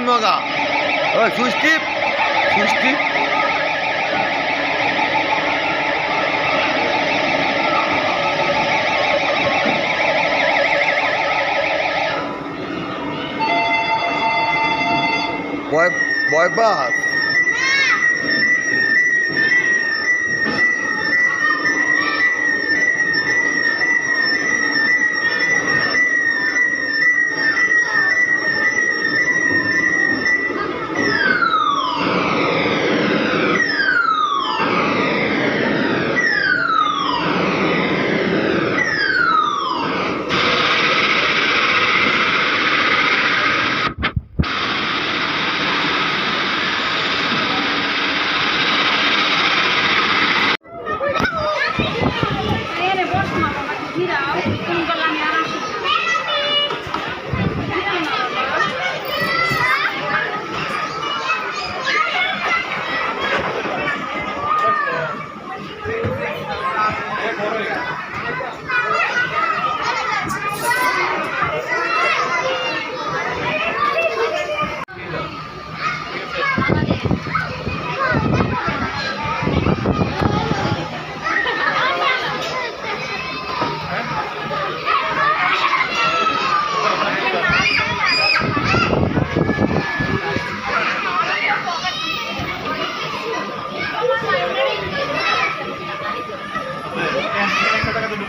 মগা। ও switch switch বয় বয় বাস